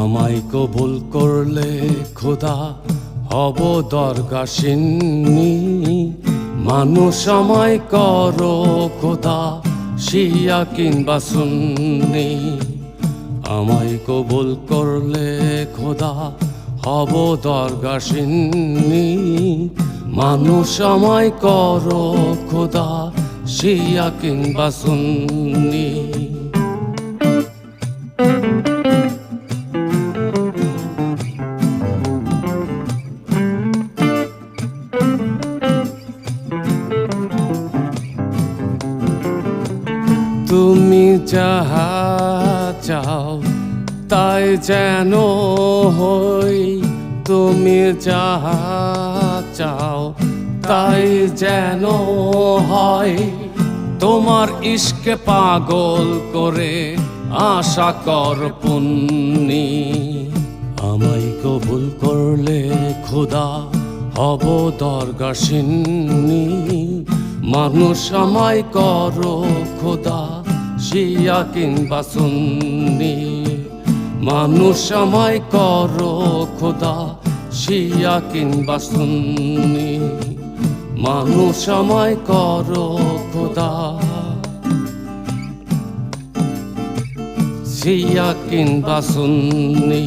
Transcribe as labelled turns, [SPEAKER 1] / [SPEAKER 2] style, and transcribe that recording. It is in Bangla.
[SPEAKER 1] আমায় কবুল করলে খোদা হব দরগাসিনী মানুষ আমায় কর খোদা, শিয়া কিংবা সুন্নি। আমায় কবুল করলে খোদা হব দরগাসিনী মানুষ আমায় করো খোদা শিয়া কিংবা সুন্নি। তুমি যাহা চাও তাই যেন হই, তুমি যাহা চাও তাই যেন হয়। তোমার ইশকে পাগল করে আশা কর পুণ্যি। আমায় কবুল করলে খোদা হব দরগাসিনী মানুষ আমায় করো খোদা, শিয়া কিংবা সুন্নি। মানুষ আমায় কর খোদা শিয়া কিংবা সুন্নি। মানুষ আমায় কর খোদা। শিয়া কিংবা সুন্নি।